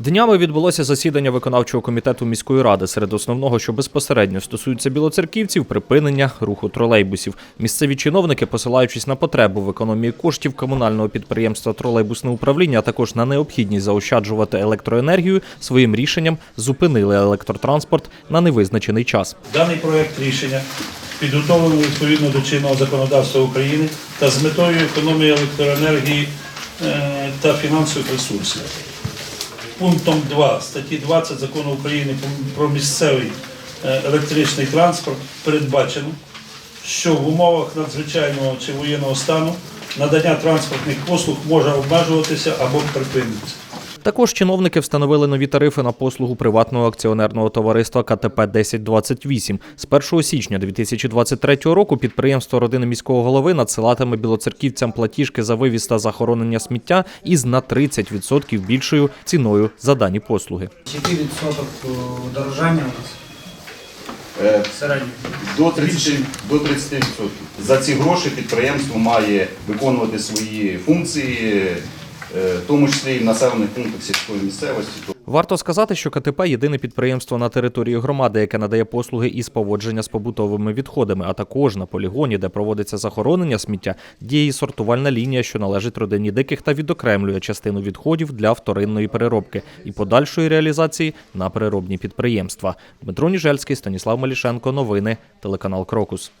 Днями відбулося засідання виконавчого комітету міської ради. Серед основного, що безпосередньо стосується білоцерківців, припинення руху тролейбусів. Місцеві чиновники, посилаючись на потребу в економії коштів комунального підприємства тролейбусне управління, а також на необхідність заощаджувати електроенергію, своїм рішенням зупинили електротранспорт на невизначений час. Даний проект рішення підготовлено відповідно до чинного законодавства України та з метою економії електроенергії е, та фінансових ресурсів. Пунктом 2 статті 20 закону України про місцевий е, електричний транспорт передбачено, що в умовах надзвичайного чи воєнного стану надання транспортних послуг може обмежуватися або припинитися. Також чиновники встановили нові тарифи на послугу приватного акціонерного товариства КТП 1028. З 1 січня 2023 року підприємство родини міського голови надсилатиме білоцерківцям платіжки за вивіз та захоронення сміття із на 30% більшою ціною за дані послуги. Який відсоток е, дорожання у нас Е. До 30, до 30%. За ці гроші підприємство має виконувати свої функції, в тому числі і в населених пунктах сільської місцевості. Варто сказати, що КТП єдине підприємство на території громади, яке надає послуги із поводження з побутовими відходами, а також на полігоні, де проводиться захоронення сміття, діє і сортувальна лінія, що належить родині диких та відокремлює частину відходів для вторинної переробки і подальшої реалізації на переробні підприємства. Дмитро Ніжельський, Станіслав Малішенко. Новини, телеканал Крокус.